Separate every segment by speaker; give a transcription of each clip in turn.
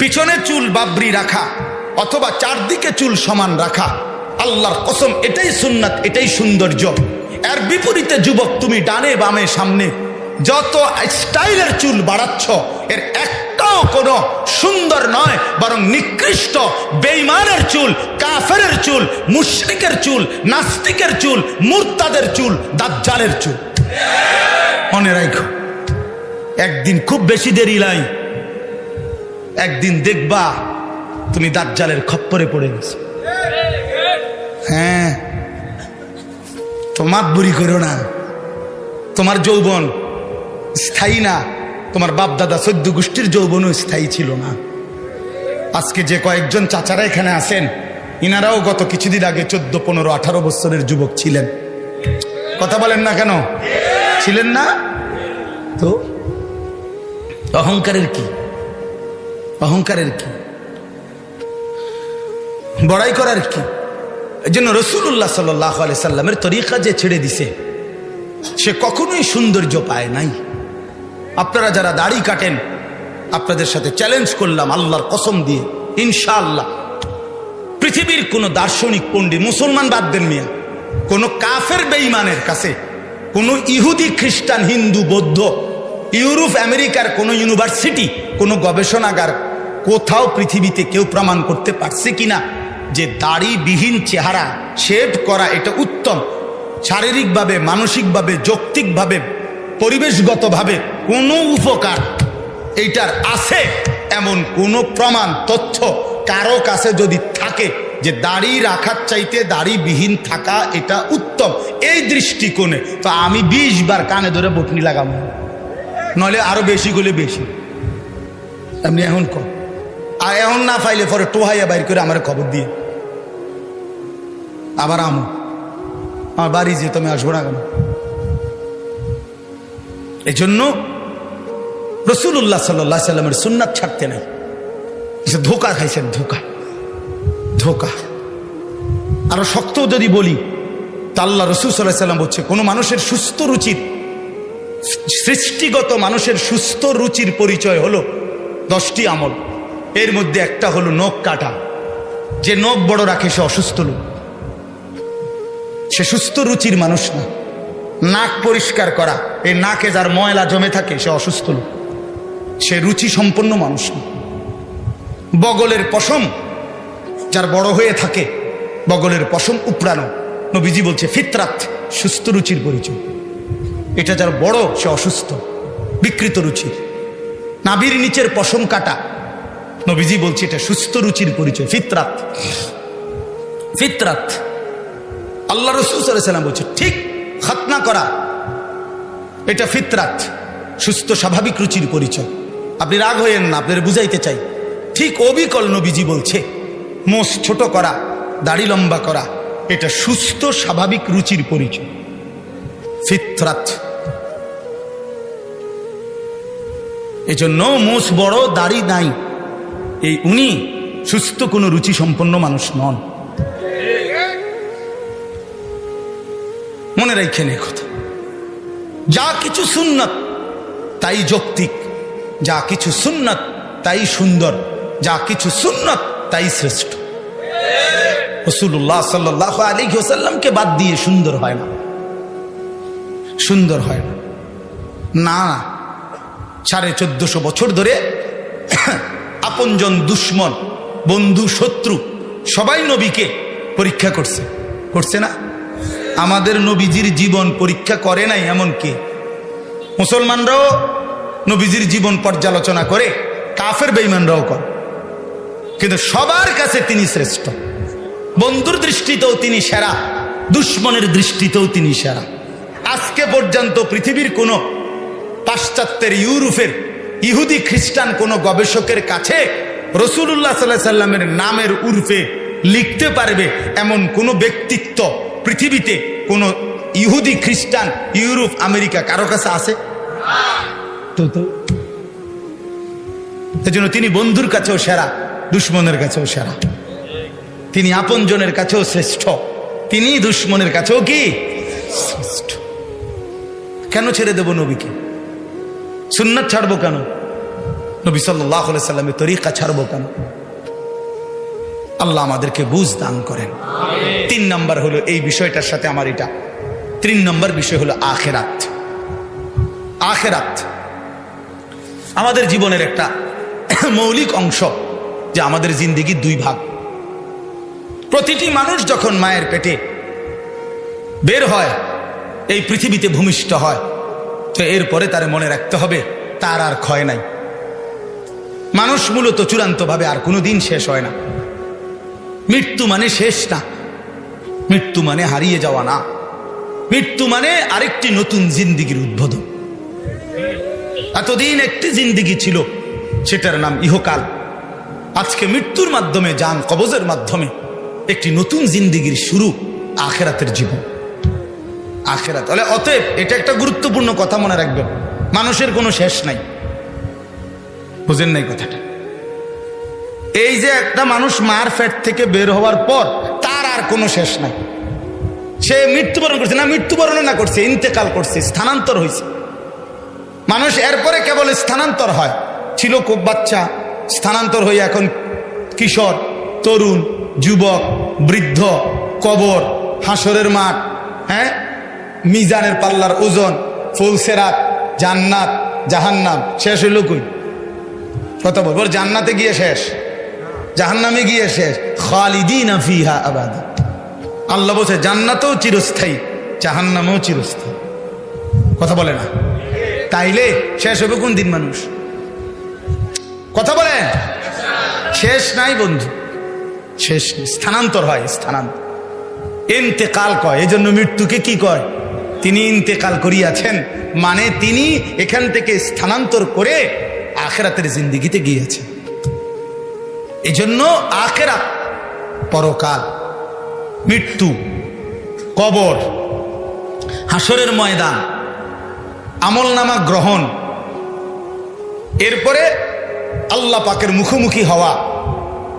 Speaker 1: পিছনে চুল বাবরি রাখা, অথবা চারদিকে চুল সমান রাখা। আল্লাহর কসম, এটাই সুন্নাত, এটাই সৌন্দর্য। এর বিপরীতে যুবক, তুমি ডানে বামে সামনে যত স্টাইলের চুল বাড়াচ্ছ, এর একটাও কোনো সুন্দর নয়, বরং নিকৃষ্ট বেইমানের চুল, কাফেরের চুল, মুশরিকের চুল, নাস্তিকের চুল, মুরতাদের চুল, দাজ্জালের চুল। মনে রাখো, একদিন খুব বেশি দেরি নাই। একদিন দেখবা তুমি দাজ্জালের খপ্পরে পড়ে গেছো। হ্যাঁ তোমার বুড়ি করো না। তোমার যৌবন স্থায়ী না, তোমার বাপ দাদা সদ্য গোষ্ঠীর যৌবনও স্থায়ী ছিল না। আজকে যে কয়েকজন চাচারা এখানে আছেন, ইনারাও গত কিছুদিন আগে চোদ্দ, পনেরো, আঠারো বছরের যুবক ছিলেন। কথা বলেন না কেন? ছিলেন না? তো অহংকারের কি? অহংকারের কি? বড়াই করার কি? এই জন্য রসুল্লাহ সাল্লাহ সাল্লামের তরিকা যে ছেড়ে দিছে, সে কখনোই সৌন্দর্য পায় নাই। আপনারা যারা দাড়ি কাটেন, আপনাদের সাথে চ্যালেঞ্জ করলাম আল্লাহর কসম দিয়ে, ইনশাআল্লাহ। পৃথিবীর কোনো দার্শনিক পণ্ডিত, মুসলমান বাদ দেন মিয়া। কোনো কাফের বেঈমানের কাছে, কোনো ইহুদি, খ্রিস্টান, হিন্দু, বৌদ্ধ, ইউরোপ, আমেরিকার কোনো ইউনিভার্সিটি, কোনো গবেষণাগার কোথাও পৃথিবীতে কেউ প্রমাণ করতে পারছে কিনা যে দাড়িবিহীন চেহারা শেভ করা এটা উত্তম। শারীরিকভাবে, মানসিকভাবে, যৌক্তিকভাবে, পরিবেশগতভাবে কোনো উপকার এইটার আছে এমন কোনো প্রমাণ, তথ্য কারও কাছে যদি থাকে যে দাড়ি রাখার চাইতে দাড়িবিহীন থাকা এটা উত্তম এই দৃষ্টিকোণে। তো আমি বিশ বার কানে ধরে বটনি লাগাবো। নলে আরও বেশি গলে বেশি। আপনি এখন কম আর এখন না পাইলে পরে টোহাইয়া বাইর করে আমার খবর দিয়ে। আবার আমো। আমার বাড়ি যে তুমি আসব না কেন? এই জন্য রসুল্লাহ সাল্লাহ সাল্লামের সুন্নাত ছাড়তে নাই। ধোকা খাইছেন, ধোকা। ধোকা। আরও শক্ত যদি বলি, তা আল্লাহ রসুল সাল্লাহ সাল্লাম বলছে, কোনো মানুষের সুস্থ রুচির, সৃষ্টিগত মানুষের সুস্থ রুচির পরিচয় হলো দশটি আমল। এর মধ্যে একটা হলো নখ কাটা। যে নখ বড় রাখে, সে অসুস্থ লোক। সে সুস্থ রুচির মানুষ না। নাক পরিষ্কার করা, এই নাকে যার ময়লা জমে থাকে, সে অসুস্থ লোক। সে রুচি সম্পন্ন মানুষ না। বগলের পশম যার বড় হয়ে থাকে, বগলের পশম উপড়ানো। নবীজি বলছে, ফিতরাত, সুস্থ রুচির পরিচয়। এটা যার বড়, সে অসুস্থ, বিকৃত রুচির। নাভির নিচের পশম কাটা নবীজি বলছে, এটা সুস্থ রুচির পরিচয়, ফিতরাত। ফিতরাত। আল্লাহ রসুল সাল্লাম বলছে, ঠিক, খাতনা করা। এটা ফিতরাত, সুস্থ, স্বাভাবিক রুচির পরিচয়। আপনি রাগ হইয়েন না, আপনার বুঝাইতে চাই। ঠিক অবিকল নবীজি বলছে, মোষ ছোট করা, দাড়ি লম্বা করা, এটা সুস্থ, স্বাভাবিক রুচির পরিচয়। ফিতরাত। এজন্য মোষ বড়, দাড়ি নাই। এই উনি সুস্থ কোনো রুচি সম্পন্ন মানুষ নন। মনে রাখেন কথা। যা কিছু সুন্নত, তাই যৌক্তিক। যা কিছু সুন্নত, তাই সুন্দর। যা কিছু সুন্নত, তাই শ্রেষ্ঠ। রসুল্লাহ সাল্লাহ আলী ওসাল্লামকে বাদ দিয়ে সুন্দর হয় না। সুন্দর হয় না। না, সাড়ে চোদ্দশো বছর ধরে আপনজন দুশ্মন, বন্ধু, শত্রু, সবাই নবীকে পরীক্ষা করছে। করছে না? আমাদের নবীজির জীবন পরীক্ষা করে নাই এমন কে মুসলমানরাও নবীজির জীবন পর্যালোচনা করে, কাফের বেইমানরাও কর। কিন্তু সবার কাছে তিনি শ্রেষ্ঠ। বন্ধুর দৃষ্টিতেও তিনি সেরা, দুশ্মনের দৃষ্টিতেও তিনি সেরা। আজকে পর্যন্ত পৃথিবীর কোনো পাশ্চাত্যের ইউরোপের ইহুদি খ্রিস্টান কোন গবেষকের কাছে রসুল্লাহ সাল্লাহ সাল্লামের নামের উর্ফে লিখতে পারবে এমন কোন ব্যক্তিত্ব পৃথিবীতে কোন ইহুদি খ্রিস্টান ইউরোপ আমেরিকা কারও কাছে আছে? তো তো। জন্য তিনি বন্ধুর কাছেও সেরা দুশ্মনের কাছেও সেরা। তিনি আপনজনের কাছেও শ্রেষ্ঠ। তিনি দুশ্মনের কাছেও কি? শ্রেষ্ঠ। কেন ছেড়ে দেব নবীকে? সুন্নাত ছাড়বো কেন? নবী সাল্লাহ সাল্লামের তরিকা ছাড়বো কেন? আল্লাহ আমাদেরকে বুঝ দান করেন। তিন নম্বর হলো এই বিষয়টার সাথে আমার এটা। তিন নম্বর বিষয় হলো আখেরাত। আখেরাত আমাদের জীবনের একটা মৌলিক অংশ যে আমাদের জিন্দিগি দুই ভাগ। প্রতিটি মানুষ যখন মায়ের পেটে বের হয় এই পৃথিবীতে ভূমিষ্ঠ হয় তো এরপরে তার মনে রাখতে হবে তার আর ক্ষয় নাই। মানুষ মূলত চূড়ান্তভাবে আর কোনো দিন শেষ হয় না। মৃত্যু মানে শেষ না। মৃত্যু মানে হারিয়ে যাওয়া না। মৃত্যু মানে আরেকটি নতুন জিন্দিগির উদ্বোধন। এতদিন একটি জিন্দিগি ছিল, সেটার নাম ইহকাল। আজকে মৃত্যুর মাধ্যমে, যান কবজের মাধ্যমে একটি নতুন জিন্দিগির শুরু আখেরাতের জীবন। আখেরাত। অতএব এটা একটা গুরুত্বপূর্ণ কথা মনে রাখবেন। মানুষের কোনো শেষ নাই। বুঝেন নাই কথাটা। এই যে একটা মানুষ মার ফ্যাট থেকে বের হওয়ার পর তার আর কোনো শেষ নাই। সে মৃত্যুবরণ করছে, না মৃত্যুবরণ না করছে, ইন্তেকাল করছে, স্থানান্তর হয়েছে। মানুষ এরপরে কেবল স্থানান্তর হয়। ছিল খুব বাচ্চা, স্থানান্তর হয়ে এখন কিশোর, তরুণ, যুবক, বৃদ্ধ, কবর, হাসরের মাঠ হ্যাঁ? মিজানের পাল্লার ওজন, ফুলসেরাত, জান্নাত, জাহান্নাম, শেষ হইল কই? কত বল বল, জান্নাতে গিয়ে শেষ। জাহান্নামে গিয়ে শেষ। খালিদিন ফিহা আবাদা। আল্লাহ বলছে, জান্নাতেও চিরস্থায়ী, জাহান্নামেও চিরস্থায়ী। কথা বলে না? তাইলে শেষ হবে কোন দিন মানুষ? কথা বলেন শেষ নাই বন্ধু। শেষ। স্থানান্তর হয়, স্থানান্তর। ইন্তেকাল কয় এই জন্য মৃত্যুকে কি কয়? তিনি ইন্তেকাল করিয়াছেন। মানে তিনি এখান থেকে স্থানান্তর করে আখেরাতের জিন্দিগিতে গিয়েছে। এই জন্য আখেরাত পরকাল, মৃত্যু, কবর হাসরের ময়দান আমলনামা গ্রহণ, এরপরে আল্লাহ পাকের মুখোমুখি হওয়া,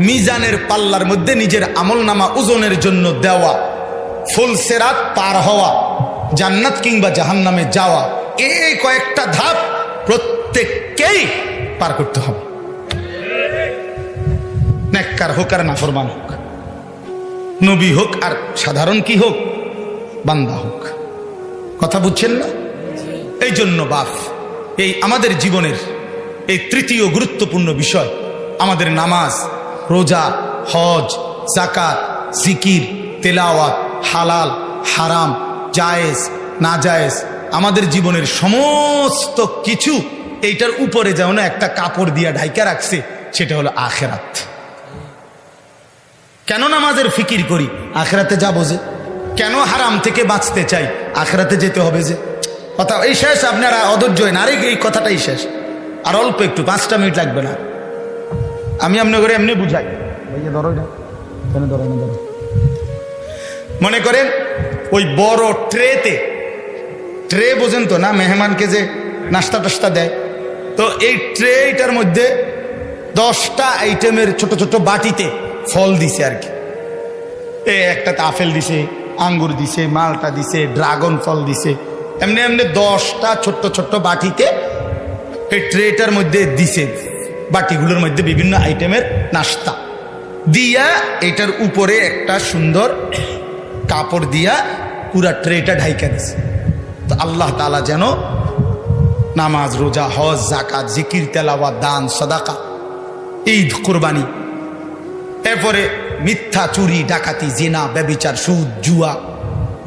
Speaker 1: মিজানের পাল্লার মধ্যে নিজের আমলনামা ওজনের জন্য দেওয়া ফুলসেরাত পার হওয়া, জান্নাত কিংবা জাহান্নামে যাওয়া, এই কয়েকটা ধাপ প্রত্যেককেই পার করতে হবে। নেককার হোক আর নাফরমান হোক, নবী হোক আর সাধারণ কি হোক, বান্দা হোক। কথা বুঝছেন না? এই জন্য বাপ, এই আমাদের জীবনের এই তৃতীয় গুরুত্বপূর্ণ বিষয়, আমাদের নামাজ, রোজা, হজ জাকাত জিকির, তেলাওয়াত, হালাল, হারাম, জায়েজ না জায়েজ আমাদের জীবনের সমস্ত কিছু এইটার উপরে যেমন একটা কাপড় দিয়া ঢাইকা রাখছে সেটা হলো আখেরাত। কেন নামাজের ফিকির করি? আখেরাতে যাব যে। কেন হারাম থেকে বাঁচতে চাই? আখেরাতে যেতে হবে যে। কথা এই শেষ আপনারা অধৈর্য হন আরে এই কথাটাই শেষ। আর অল্প একটু পাঁচটা মিনিট লাগবে না। আমি আপনার করে এমনি বুঝাই। ভাইয়া ধরো কেন ধরো না ধরো। মনে করেন ওই বড় ট্রেতে ট্রে বোঝেন তো না মেহমানকে যে নাস্তা টাস্তা দেয় তো এই ট্রেটার মধ্যে দশটা আইটেমের ছোট ছোট বাটিতে ফল দিছে আর কি। এ একটাতে আপেল দিছে, আঙ্গুর দিছে, মালটা দিছে, ড্রাগন ফল দিছে। এমনি এমনি দশটা ছোট্ট ছোট্ট বাটিতে এই ট্রেটার মধ্যে দিছে। বাটিগুলোর মধ্যে বিভিন্ন আইটেমের নাস্তা। দিয়া এটার উপরে একটা সুন্দর কাপড় দিয়া পুরা ট্রেটা ঢাইকা দিছে। তো আল্লাহ তালা যেন নামাজ, রোজা, হজ জাকাত জিকির তেলাওয়া দান, সদাকা, ঈদ, কোরবানি। এরপরে মিথ্যা, চুরি, ডাকাতি, জেনা, ব্যবিচার, সুদ, জুয়া,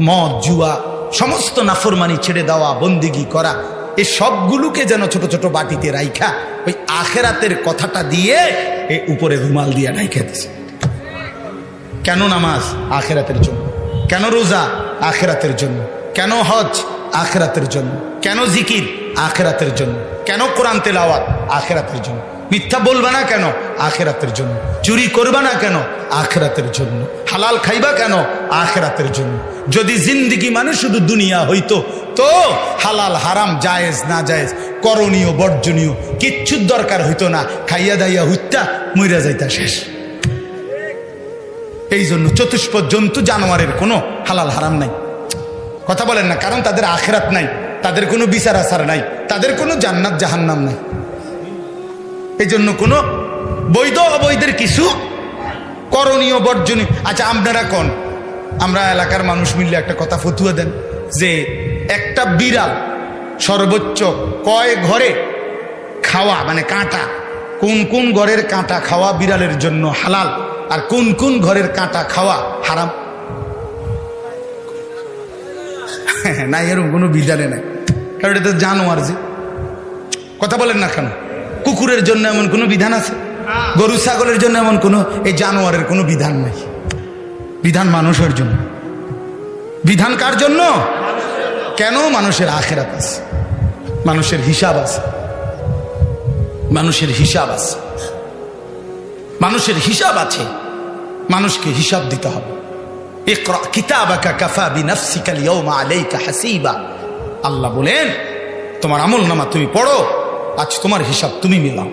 Speaker 1: মদ, জুয়া, সমস্ত নাফরমানি ছেড়ে দেওয়া, বন্দিগি করা এই সবগুলোকে যেন ছোট ছোট বাটিতে রাইখা, ওই আখেরাতের কথাটা দিয়ে এ উপরে রুমাল দিয়ে রাইখা দিছে। কেন নামাজ? আখেরাতের জন্য। কেন রোজা? আখেরাতের জন্য। কেন হজ? আখেরাতের জন্য। কেন জিকির? আখেরাতের জন্য। কেন কোরআন তেলাওয়াত? আখেরাতের জন্য। মিথ্যা বলবা না কেন? আখেরাতের জন্য। চুরি করবা না কেন? আখেরাতের জন্য। হালাল খাইবা কেন? আখেরাতের জন্য। যদি জিন্দিগি মানে শুধু দুনিয়া হইতো, তো হালাল, হারাম, জায়েজ, না জায়েজ, করণীয়, বর্জনীয়, কিচ্ছুর দরকার হইতো না। খাইয়া দাইয়া হুত্যা মইরা যাইতা শেষ। এই জন্য চতুষ্প জন্তু জানোয়ারের কোনো হালাল, হারাম নাই। কথা বলেন না, কারণ তাদের আখেরাত নাই। তাদের কোনো বিচার আচার নাই, তাদের কোনো জান্নাত জাহান্নাম নাই। এই জন্য কোনো বৈধ অবৈধের কিছু করণীয় বর্জনীয়। আচ্ছা আপনারা কোন? আমরা এলাকার মানুষ মিললে একটা কথা ফতুয়া দেন যে একটা বিড়াল সর্বোচ্চ কয় ঘরে খাওয়া মানে কাঁটা, কোন কোন ঘরের কাঁটা খাওয়া বিড়ালের জন্য হালাল আর কোন কোন ঘরের কাঁটা খাওয়া হারাম? না এরকম কোনো বিড়ালে নাই। কারণ এটা জানোয়ার যে। কথা বলেন না কেন? কুকুরের জন্য এমন কোনো বিধান আছে? গরু ছাগলের জন্য এমন কোনো, এই জানোয়ারের কোনো বিধান নাই। বিধান মানুষের জন্য। বিধান কার জন্য? কেন মানুষের আখেরাত আছে? মানুষের হিসাব আছে। মানুষের হিসাব আছে। মানুষের হিসাব আছে। মানুষকে হিসাব দিতে হবে। ইকরা কিতাবাকা কাফা বিনাফসিকা আল-ইয়াওমা আলাইকা হাসিবা। আল্লাহ বলেন, তোমার আমল নামা তুমি পড়ো, আজ তোমার হিসাব তুমি মিলাও।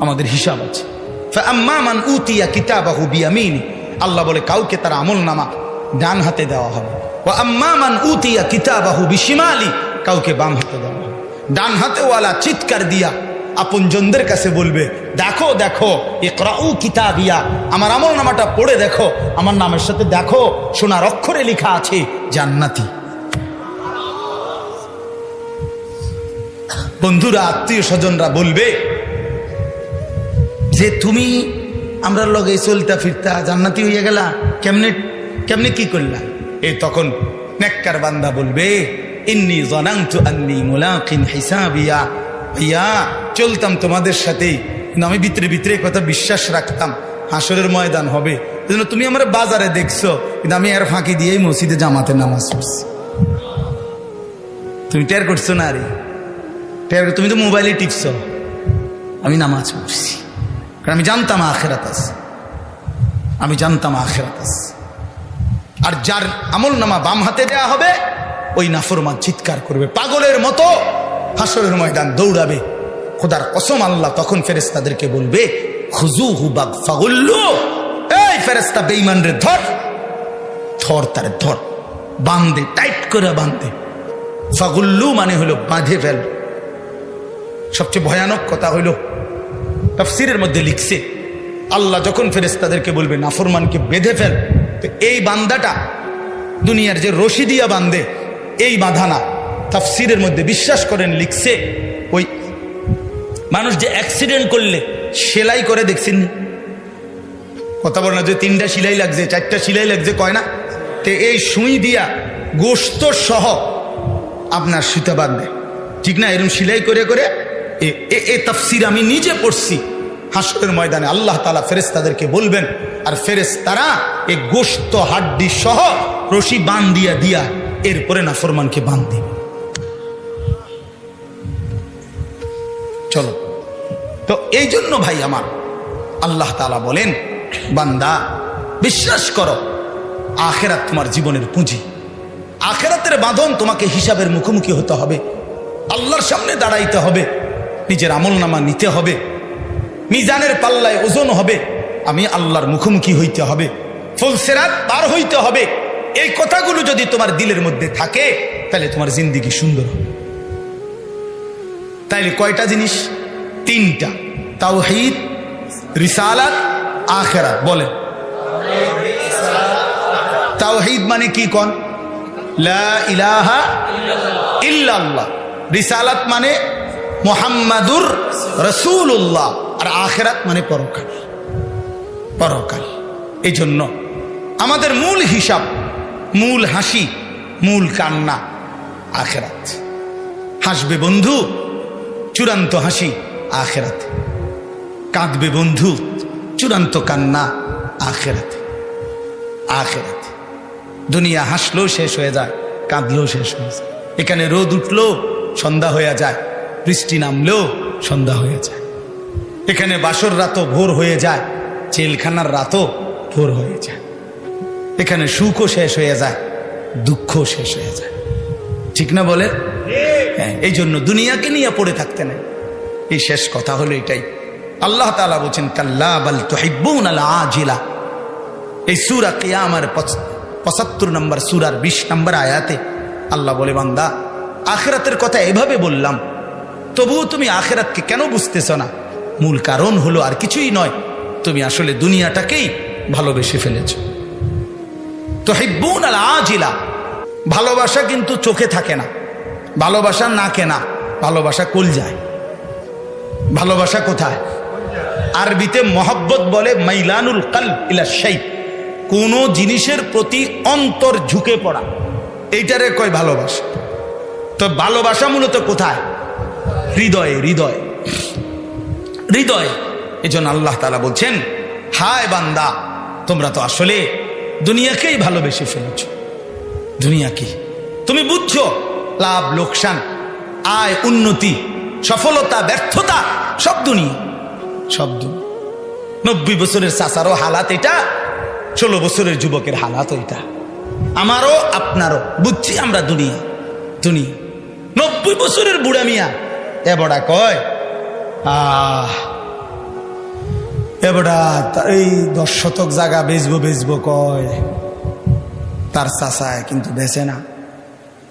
Speaker 1: আমাদের হিসাব আছে। মান উতিয়া কিতাবাহু বিয়ামিন। আল্লাহ বলে, কাউকে তার আমল নামা ডান হাতে দেওয়া হবে। ও আম্মা মান উতিয়া কিতাবাহু বিশিমালি, কাউকে বাম হাতে দেওয়া হবে। ডান হাতেওয়ালা চিৎকার দিয়া আপনজনদের কাছে বলবে, দেখো দেখো একরাউ কিতাবিয়া, আমার আমল নামাটা পড়ে দেখো, আমার নামের সাথে দেখো, সোনার অক্ষরে লেখা আছে, জান্নাতি। বন্ধুরা, আত্মীয় স্বজনরা বলবে যে তুমি আমরা লগে চলতা ফিরতা জান্নাতি হইয়া গেলা, কেমনে কেমনে কি করলা? এ তখন নেককার বান্দা বলবে, ইন্নি জনাংতু আন্নি মুলাকিন হিসাবিয়া। ভাইয়া, চলতাম তোমাদের সাথেই, কিন্তু আমি ভিতরে ভিতরে কথা বিশ্বাস রাখতাম হাসরের ময়দান হবে। এজন্য তুমি আমার বাজারে দেখছ, কিন্তু আমি আর ফাঁকি দিয়েই মসজিদে জামাতে নামাজ পড়ছি। তুমি টের করছ না রে? টের তুমি তো মোবাইলে টিপছ আমি নামাজ পড়ছি। কারণ আমি জানতাম আখেরাত আছে। আমি জানতাম আখেরাত আছে। আর যার আমল নামা বাম হাতে দেয়া হবে, ওই নাফরমান চিৎকার করবে, পাগলের মতো হাসরের ময়দান দৌড়াবে। খোদার কসম আল্লাহ তখন ফেরেস্তাদেরকে বলবে খুজু হুবাগ ফাগুল্লু এই ফেরেস্তা বেইমান রে ধর ধর তার ধর বান্ধে টাইট করে বান্ধে ফাগুল্লু মানে হলো বাঁধে ফেল। সবচেয়ে ভয়ানক কথা হইল, তফসিরের মধ্যে লিখছে, আল্লাহ যখন ফেরেস্তাদেরকে বলবে, নাফরমানকে বেঁধে ফেল, তো এই বান্দাটা দুনিয়ার যে রশি দিয়া এই বাঁধা না। তাফসিরের মধ্যে বিশ্বাস করেন, লিখছে, ওই মানুষ যে অ্যাক্সিডেন্ট করলে, সেলাই করে দেখছেন। কথা বলে না যে তিনটা সিলাই লাগছে, চারটা সিলাই লাগছে, কয় না? তো এই সুই দিয়া গোস্ত সহ আপনার সুতা বাঁধবে। ঠিক না? এরকম সিলাই করে করে এ- এ- এ তাফসির আমি নিজে পড়ছি। হাসরের ময়দানে আল্লাহ তালা ফেরেস তাদেরকে বলবেন, আর ফেরেস তারা এই গোস্ত হাড্ডি সহ রশি বান দিয়া দিয়া এরপরে না ফরমানকে বান দিবে চলো। তো এই জন্য ভাই আমার, আল্লাহ তালা বলেন, বান্দা, বিশ্বাস করো, আখেরাত তোমার জীবনের পুঁজি। আখেরাতের বাঁধন তোমাকে হিসাবের মুখোমুখি হতে হবে। আল্লাহর সামনে দাঁড়াইতে হবে। নিজের আমল নামা নিতে হবে। মিজানের পাল্লায় ওজন হবে। আমি আল্লাহর মুখোমুখি হইতে হবে। ফুলসেরাত পার হইতে হবে। এই কথাগুলো যদি তোমার দিলের মধ্যে থাকে, তাহলে তোমার জিন্দিগি সুন্দর হবে। তাইলে কয়টা জিনিস? তিনটা। তাওহীদ, রিসালাত, আখেরাত। বলেন। তাওহীদ মানে কি কন? ইলাহা ইল্লাল্লাহ। রিসালাত মানে মোহাম্মদুর রসুল্লাহ আর আখেরাত মানে পরকাল। পরকাল। এই জন্য আমাদের মূল হিসাব, মূল হাসি, মূল কান্না আখেরাত। হাসবে বন্ধু, চূড়ান্ত হাসি আখেরাতে। কাঁদবে বন্ধু, চূড়ান্ত কান্না আখেরাতে। আখেরাতে। দুনিয়া হাসলেও শেষ হয়ে যায়, কাঁদলেও শেষ হয়ে যায়। এখানে রোদ উঠল সন্ধ্যা হয়ে যায় বৃষ্টি নামলেও সন্ধ্যা হয়ে যায়। এখানে বাসর রাতও ভোর হয়ে যায়, জেলখানার রাতও ভোর হয়ে যায়। এখানে সুখও শেষ হয়ে যায়, দুঃখও শেষ হয়ে যায়। ঠিক না বলে? হ্যাঁ এই জন্য দুনিয়াকে নিয়ে পড়ে থাকতে নেই। এই শেষ কথা হলো এটাই। আল্লাহ তালা বলছেন, কাল্লা বাল আল আজিলা এই সুরা কিয়ামার পঁচাত্তর নম্বর সুরার বিশ নম্বর আয়াতে আল্লাহ বলে, বান্দা, আখরাতের কথা এভাবে বললাম তবুও তুমি আখেরাতকে কেন বুঝতেছ না? মূল কারণ হলো আর কিছুই নয়, তুমি আসলে দুনিয়াটাকেই ভালোবেসে ফেলেছ। তো হিব্বুন আল আজিলা। ভালোবাসা কিন্তু চোখে থাকে না, ভালোবাসা না কেনা ভালোবাসা কুল যায় ভালোবাসা কোথায়? আরবিতে মহব্বত বলে মাইলানুল কাল ইলা সেই কোনো জিনিসের প্রতি অন্তর ঝুঁকে পড়া, এইটারে কয় ভালোবাসা। তো ভালোবাসা মূলত কোথায়? হৃদয়ে, হৃদয়। হৃদয়। এই জন্য আল্লাহ তালা বলছেন, হায় বান্দা, তোমরা তো আসলে দুনিয়াকেই ভালোবেসে ফেলেছ। দুনিয়া কি? তুমি বুঝছ, লাভ, লোকসান, আয়, উন্নতি, সফলতা, ব্যর্থতা, সব দুনিয়া। সব দুনিয়া। নব্বই বছরের চাচারও হালাত এটা, ষোলো বছরের যুবকের হালাত এটা। আমারও, আপনারও, বুঝছি আমরা দুনিয়া দুনিয়া। নব্বই বছরের বুড়া মিয়া এবড়া কয়? আহ এবড়া এই দশ শতক জায়গা বেচবো বেচবো কয়। তার চাচায় কিন্তু বেচে না।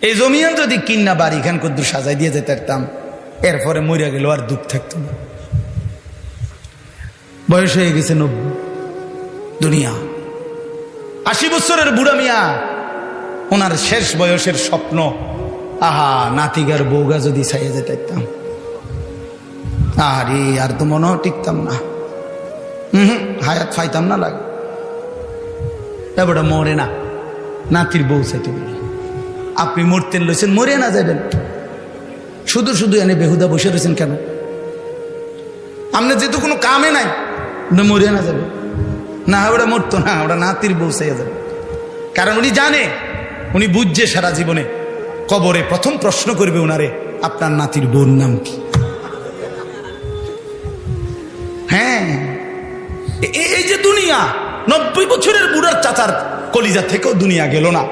Speaker 1: এই জমিয়ান যদি কিন্না বাড়ি খান কদ্দুর সাজাই দিয়ে যেতে পারতাম, এরপরে মরিয়া গেল আর দুঃখ থাকতো না। বয়স হয়ে গেছে নব্বই। দুনিয়া। আশি বছরের বুড়া মিয়া, ওনার শেষ বয়সের স্বপ্ন। আহা নাতিগার বউগা যদি ছাইয়ে যেতে পারতাম। আরে আর তো মনেও টিকতাম না। হুম, হায়াত ফাইতাম না লাগে। এবারটা মরে না, নাতির বউ চাইতে বলি আপনি মরতেন লইছেন, মরে না যাবেন শুধু শুধু এনে বেহুদা বসে রয়েছেন কেন? আপনার যেহেতু কোনো কামে নাই মরে না যাবে না, ওরা মরতো না, ওরা নাতির বউ চাইয়া যাবে কারণ উনি জানে, উনি বুঝছে সারা জীবনে কবরে প্রথম প্রশ্ন করবে ওনারে আপনার নাতির বোন নাম কি? দুনিয়া, নব্বই বছরের বুড়ার চাচার কলিজা থেকেও দুনিয়া গেল না।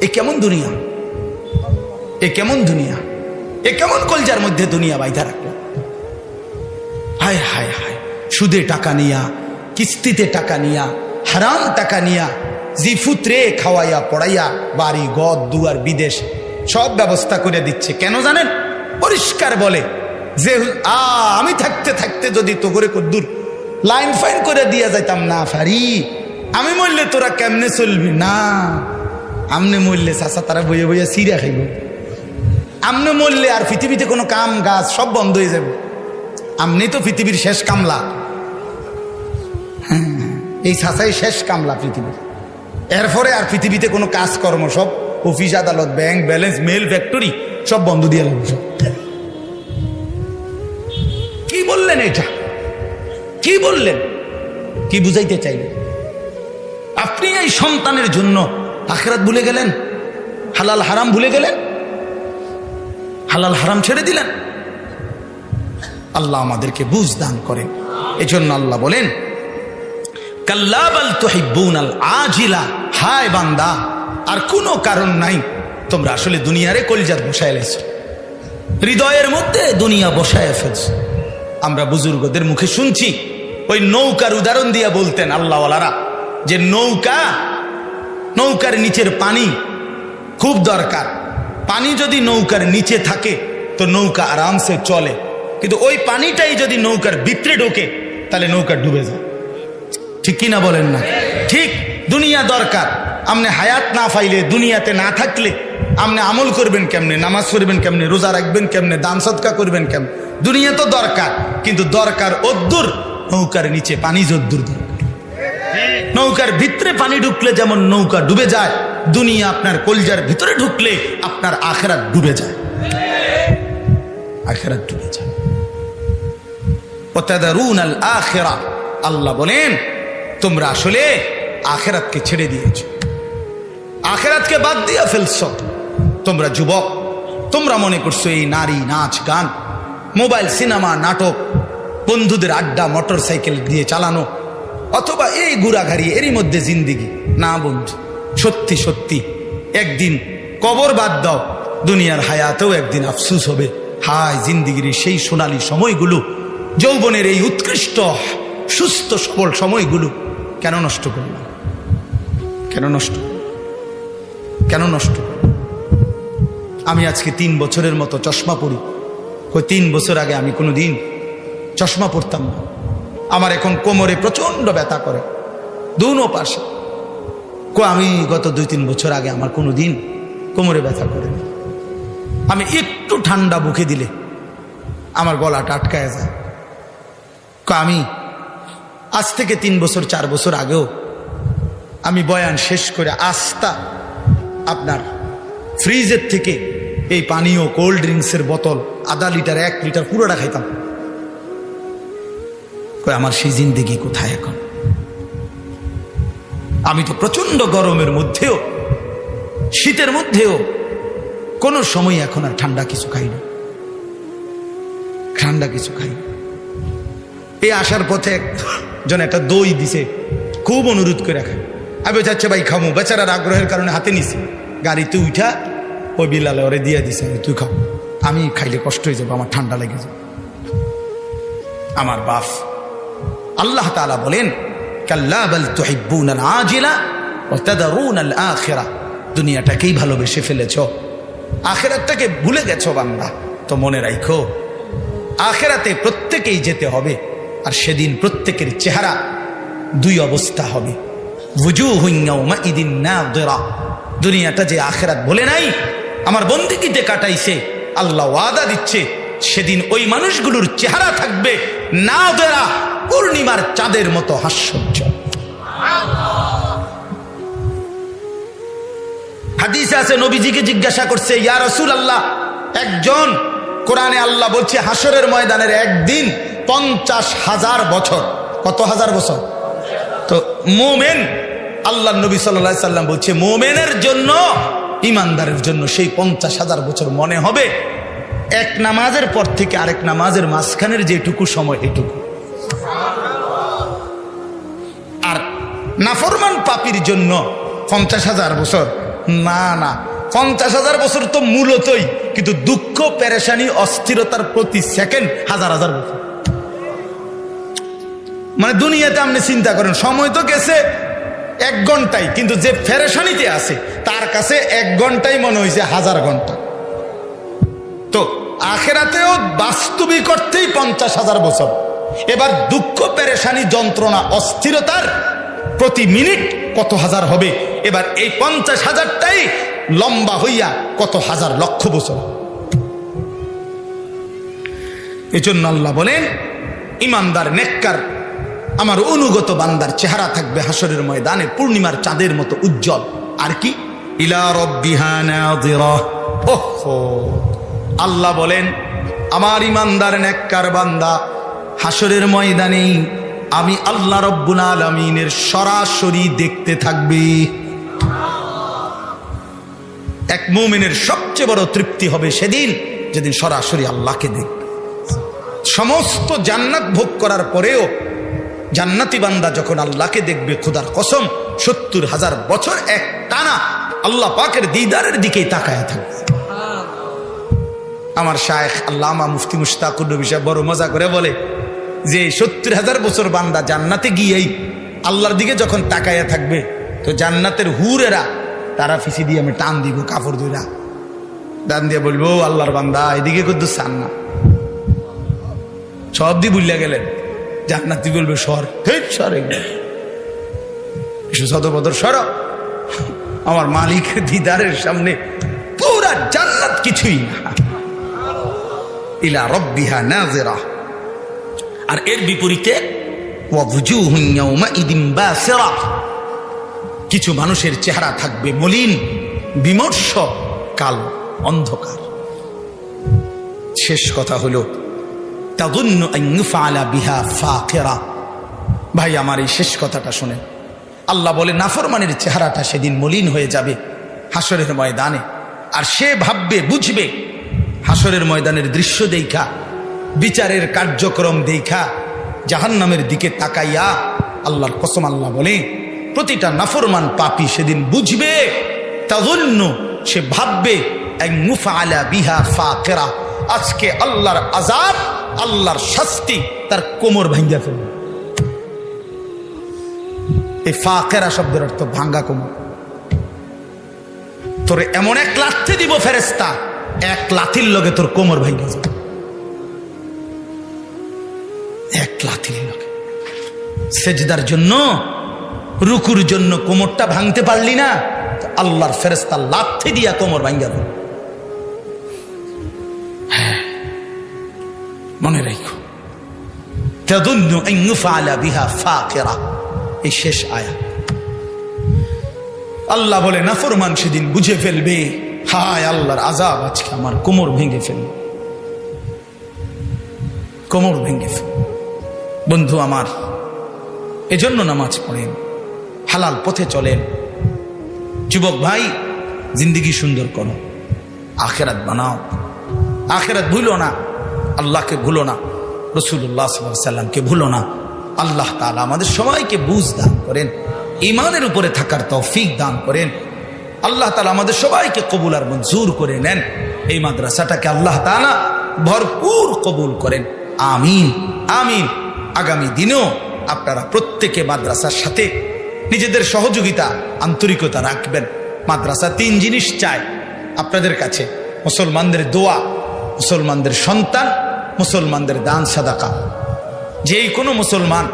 Speaker 1: এ কেমন দুনিয়া? এ কেমন দুনিয়া? এ কেমন কলজার মধ্যে দুনিয়া বাইধা রাখল? হায় হায় হায়, সুদে টাকা নিয়া, কিস্তিতে টাকা নিয়া, হারাম টাকা নিয়া, জিফুত্রে খাওয়াইয়া, পড়াইয়া, বাড়ি, গদ, দুয়ার, বিদেশ, সব ব্যবস্থা করে দিচ্ছে। কেন জানেন? পরিষ্কার বলে, যে, আ, আমি থাকতে থাকতে যদি তো করে কদ্দুর লাইন ফাইন করে দিয়া যাইতাম না ফারি আমি মরলে তোরা কেমনে চলবি? না আমনে মরলে চাষা তারা বইয়ে বইয়ে সিরিয়া খাইব। আমনে মরলে আর পৃথিবীতে কোনো কাম গাছ সব বন্ধ হয়ে যাবে। আমনি তো পৃথিবীর শেষ কামলা। হ্যাঁ, এই ছাঁচাই শেষ কামলা পৃথিবীর। এরপরে আর পৃথিবীতে কোনো কাজকর্ম সব অফিস আদালত ব্যাংক ব্যালেন্স মেল ফ্যাক্টরি সব বন্ধ দিয়ে লাগবে। কি বললেন এটা? কি বললেন? কি বুঝাইতে চাইলেন আপনি এই সন্তানের জন্য আখরাত ভুলে গেলেন? হালাল হারাম ভুলে গেলেন? হালাল হারাম ছেড়ে দিলেন? আল্লাহ আমাদেরকে বুঝ দান করেন। এজন্য আল্লাহ বলেন, কাল্লাবাল তোহিবুন আল আজিলা, হায় বান্দা, আর কোনো কারণ নাই, তোমরা আসলে দুনিয়ারে কলিজাত বসায় লেছ। হৃদয়ের মধ্যে দুনিয়া বসায় ফেলছ। আমরা বুজুর্গদের মুখে শুনছি ওই নৌকার উদাহরণ দিয়া বলতেন আল্লাহওয়ালারা যে নৌকা, নৌকার নিচের পানি খুব দরকার। পানি যদি নৌকার নিচে থাকে তো নৌকা আরামসে চলে। কিন্তু ওই পানিটাই যদি নৌকার ভিতরে ঢোকে, তাহলে নৌকা ডুবে যায়। ঠিক কিনা বলেন না? ঠিক, দুনিয়া দরকার। আপনি হায়াত না ফাইলে, দুনিয়াতে না থাকলে আপনি আমল করবেন কেমনে? নামাজ পড়বেন কেমনে? রোজা রাখবেন কেমনে? দান সৎকা করবেন কেমনে? দুনিয়া তো দরকার, কিন্তু দরকার অদ্দুর। নৌকার নিচে পানি দরকার নৌকার ভিতরে পানি ঢুকলে যেমন নৌকা ডুবে যায়, দুনিয়া আপনার কলজার ভিতরে ঢুকলে আপনার আখেরাত ডুবে যায়। আখেরাত ডুবে যায়। আল আখেরা। আল্লাহ বলেন, তোমরা আসলে আখেরাতকে ছেড়ে দিয়েছ। আখেরাতকে বাদ দিয়া ফেলছ। তোমরা যুবক, তোমরা মনে করছ এই নারী নাচ গান, মোবাইল, সিনেমা, নাটক বন্ধুদের আড্ডা মোটর সাইকেল দিয়ে চালানো, অথবা এই ঘুরাঘাড়ি এরই মধ্যে জিন্দিগি। না বন্ধু, সত্যি সত্যি, একদিন কবর বাদ দাও, দুনিয়ার হায়াতেও একদিন আফসুস হবে। হায়, জিন্দিগির সেই সোনালি সময়গুলো, যৌবনের এই উৎকৃষ্ট, সুস্থ, সবল সময়গুলো, কেন নষ্ট করলাম? কেন নষ্ট? কেন নষ্ট আমি আজকে তিন বছরের মতো চশমা পরি। ওই তিন বছর আগে আমি কোনো দিন চশমা পরতাম না। আমার এখন কোমরে প্রচণ্ড ব্যথা করে। দুনো পাশে কো, আমি গত দুই তিন বছর আগে আমার কোনো দিন কোমরে ব্যথা করেনি। আমি একটু ঠান্ডা বুকে দিলে আমার গলাটা আটকায় যায়। কো, আমি আজ থেকে তিন বছর, চার বছর আগেও আমি বয়ান শেষ করে আস্তা আপনার ফ্রিজের থেকে এই পানীয় কোল্ড ড্রিঙ্কসের বোতল আধা লিটার, এক লিটার পুরোটা খাইতাম। আমার সেই জিন্দিগি কোথায় এখন? আমি তো প্রচণ্ড গরমের মধ্যেও, শীতের মধ্যেও কোনো সময় এখন আর ঠান্ডা কিছু খাই না। ঠান্ডা কিছু খাই এই আসার পথে একজন একটা দই দিছে, খুব অনুরোধ করে রাখে আমি যাচ্ছে ভাই, খামো। বেচারার আগ্রহের কারণে হাতে নিছি। গাড়িতে উঠা ওই বিলালে ওরে দিয়ে দিছে তুই খাও। আমি খাইলে কষ্ট হয়ে যাব, আমার ঠান্ডা লেগে যাবে। আমার বাপ আল্লাহ তালা বলেন বাল তাদারুনাল আখিরা দুনিয়াটাকেই ভালোবেসে ফেলেছ, আখেরাতটাকে ভুলে গেছো বান্দা। তো মনে রাখো আখেরাতে প্রত্যেকেই যেতে হবে, আর সেদিন প্রত্যেকের চেহারা দুই অবস্থা হবে। দুনিয়াটা যে আখেরাত বলে নাই, আমার বন্দিকিতে কাটাইছে, আল্লাহ ওয়াদা দিচ্ছে, সেদিন ওই মানুষগুলোর চেহারা থাকবে না দেরা পূর্ণিমার চাঁদের মতো হাস্যর্য হাদিসে আছে, নবীজিকে জিজ্ঞাসা করছে, ইয়া রসুল আল্লাহ একজন কোরআনে আল্লাহ বলছে হাসরের ময়দানের একদিন পঞ্চাশ হাজার বছর। কত হাজার বছর? তো মোমেন আল্লাহ নবী সাল্লা সাল্লাম বলছে, মোমেনের জন্য ইমানদারের জন্য সেই পঞ্চাশ হাজার বছর মনে হবে। এক নামাজের পর থেকে আরেক নামাজের মাঝখানের যেটুকু সময় এটুকু। নাফরমান পাপির জন্য পঞ্চাশ হাজার বছর। না না, পঞ্চাশ হাজার বছর তো মূলতই, কিন্তু দুঃখ, পেরেশানি, অস্থিরতার প্রতি সেকেন্ড হাজার হাজার বছর। মানে দুনিয়াতে আপনি চিন্তা করেন, সময় তো গেছে এক ঘন্টাই কিন্তু যে ফেরেশানিতে আছে, তার কাছে এক ঘন্টাই মনে হয়েছে হাজার ঘণ্টা। তো আখেরাতেও বাস্তবিক অর্থেই পঞ্চাশ হাজার বছর। এবার দুঃখ, পেরেশানি, যন্ত্রণা, অস্থিরতার প্রতি মিনিট কত হাজার হবে? এবার এই পঞ্চাশ হাজারটাই লম্বা হইয়া কত হাজার লক্ষ বছর। এজন্য আল্লাহ বলেন, ইমানদার, নেককার, আমার অনুগত বান্দার চেহারা থাকবে হাসরের ময়দানে, পূর্ণিমার চাঁদের মতো উজ্জ্বল। আর কি? আল্লাহ বলেন, আমার ইমানদার, নেককার বান্দা হাসরের ময়দানেই আমি আল্লাহ রব্বুল আলমিনের সরাসরি দেখতে থাকবে। এক মুমিনের সবচেয়ে বড় তৃপ্তি হবে সেদিন, যেদিন সরাসরি আল্লাহকে দেখবে। সমস্ত জান্নাত ভোগ করার পরেও জান্নাতি বান্দা যখন আল্লাহকে দেখবে, খোদার কসম, সত্তর হাজার বছর এক টানা আল্লাহ পাকের দিদারের দিকেই তাকায় থাকবে। আমার শায়েখ আল্লামা মুফতি মুশতাকুর নবী সাহেব বড় মজা করে বলে যে সত্তর হাজার বছর বান্দা জান্নাতে গিয়েই আল্লাহর দিকে যখন তাকাইয়া থাকবে, তো জান্নাতের হুরেরা তারা ফিসি দিয়ে আমি টান দিব, কাপড় দুইরা টান দিয়ে বলব, "ও আল্লাহর বান্দা, এদিকে কিন্তু চান না। সব দিয়ে বুঝলে গেলেন। জান্নাতি বলবে, সর। হেট সর এগুলো সর। আমার মালিকের দিদারের সামনে পুরা জান্নাত কিছুই না। ইলা রব্বিহা নাজেরা। আর এর বিপরীতে কিছু মানুষের চেহারা থাকবে মলিন, বিমর্ষ, কাল অন্ধকার। শেষ কথা হলো বিহা ভাই আমার এই শেষ কথাটা শুনে আল্লাহ বলে, নাফরমানের চেহারাটা সেদিন মলিন হয়ে যাবে হাসরের ময়দানে। আর সে ভাববে, বুঝবে হাসরের ময়দানের দৃশ্য দেখা বিচারের কার্যক্রম দেখা জাহান্নামের দিকে তাকাইয়া আল্লাহর কসম আল্লাহ বলে, প্রতিটা নাফরমান পাপি সেদিন বুঝবে তাজন্য সে ভাববে এক মুফা আলা বিহা ফাকেরা আজকে আল্লাহর আজাব আল্লাহর শাস্তি তার কোমর ভাঙ্গা ফেলবে। এই ফাকেরা শব্দের অর্থ ভাঙ্গা কোমর। তোরে এমন এক লাথি দিব ফেরেস্তা এক লাথির লগে তোর কোমর ভাঙ্গা যাবে। এক লাথির লোক সেজদার জন্য, রুকুর জন্য কোমরটা ভাঙতে পারলি না আল্লাহর ফেরেস্তা লাথি দিয়া কোমর ভাঙ্গা হ্যাঁ মনে রাখো। এই শেষ আয়া আল্লাহ বলে নাফরমান সেদিন বুঝে ফেলবে। হায় আজাব আজকে আমার কোমর ভেঙে ফেলবে কোমর ভেঙে ফেলবে বন্ধু আমার, এজন্য নামাজ পড়েন, হালাল পথে চলেন। যুবক ভাই, জিন্দিগি সুন্দর করো, আখেরাত বানাও। আখেরাত ভুলো না, আল্লাহকে ভুলো না রসুল্লাহ সাল্লামকে ভুলো না। আল্লাহ তালা আমাদের সবাইকে বুঝ দান করেন ইমানের উপরে থাকার তৌফিক দান করেন। আল্লাহ তালা আমাদের সবাইকে কবুল আর মঞ্জুর করে নেন। এই মাদ্রাসাটাকে আল্লাহ তালা ভরপুর কবুল করেন। আমিন আমিন। আগামী দিনেও আপনারা প্রত্যেকে মাদ্রাসার সাথে নিজেদের সহযোগিতা, আন্তরিকতা রাখবেন। মাদ্রাসা তিন জিনিস চায় আপনাদের কাছে। মুসলমানদের দোয়া, মুসলমানদের সন্তান, মুসলমানদের দান সাদাকা। যেই কোনো মুসলমান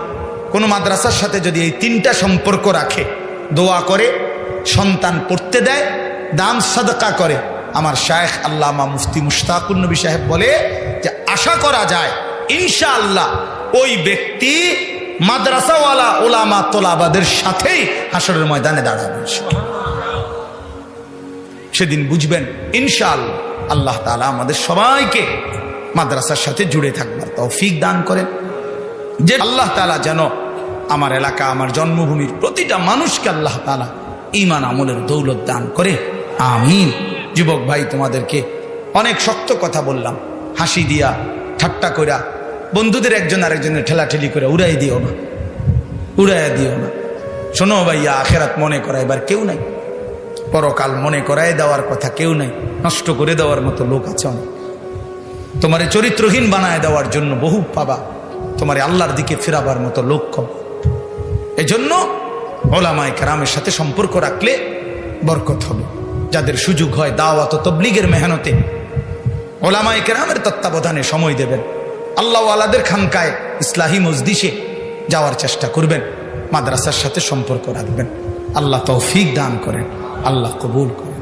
Speaker 1: কোনো মাদ্রাসার সাথে যদি এই তিনটা সম্পর্ক রাখে, দোয়া করে, সন্তান পড়তে দেয়, দান সাদাকা করে, আমার শায়েখ আল্লামা মুফতি মুশতাকুর নবী সাহেব বলে যে, আশা করা যায় ইনশা আল্লাহ ওই ব্যক্তি মাদ্রাসাওয়ালা ওলামা তোলাবাদের সাথেই হাসরের ময়দানে দাঁড়াবে সেদিন বুঝবেন ইনশাল আল্লাহ তালা আমাদের সবাইকে মাদ্রাসার সাথে জুড়ে থাকবার তৌফিক দান করেন। যে আল্লাহ তালা যেন আমার এলাকা, আমার জন্মভূমির প্রতিটা মানুষকে আল্লাহ তালা ইমান আমলের দৌলত দান করে। আমিন। যুবক ভাই, তোমাদেরকে অনেক শক্ত কথা বললাম। হাসি দিয়া, ঠাট্টা কইরা বন্ধুদের একজন আরেকজনের ঠেলাঠেলি করে উড়াই দিও না। উড়াইয়া দিও না। শোনো ভাইয়া, আখেরাত মনে করা এবার কেউ নাই। পরকাল মনে করায় দেওয়ার কথা কেউ নাই। নষ্ট করে দেওয়ার মতো লোক আছে অনেক। তোমার চরিত্রহীন বানায় দেওয়ার জন্য বহু পাবা। তোমার আল্লাহর দিকে ফেরাবার মতো লোক কম। এজন্য ওলামায় কেরামের সাথে সম্পর্ক রাখলে বরকত হবে। যাদের সুযোগ হয় দাওয়াত তবলিগের মেহনতে। ওলামায় কেরামের তত্ত্বাবধানে সময় দেবেন। আল্লাহ আলাদের খানকায় ইসলাহী মজদিসে যাওয়ার চেষ্টা করবেন মাদ্রাসার সাথে সম্পর্ক রাখবেন আল্লাহ তৌফিক দান করেন আল্লাহ কবুল করেন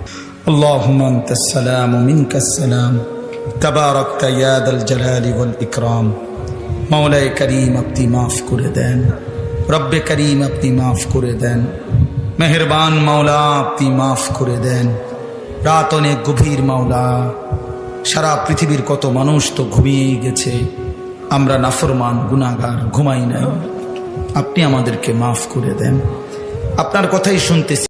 Speaker 1: اللهم انت السلام ومنك السلام تباركت يا ذا الجلال والاكرام মাওলায় করিম আপনি মাফ করে দেন রব্বে করিম আপনি মাফ করে দেন মেহেরবান মাওলা আপনি মাফ করে দেন রাত অনেক গভীর মাওলা সারা পৃথিবীর কত মানুষ তো ঘুমিয়েই গেছে আমরা নাফরমান গুনাগার ঘুমাই নাই। আপনি আমাদেরকে মাফ করে দেন। আপনার কথাই শুনতেছি।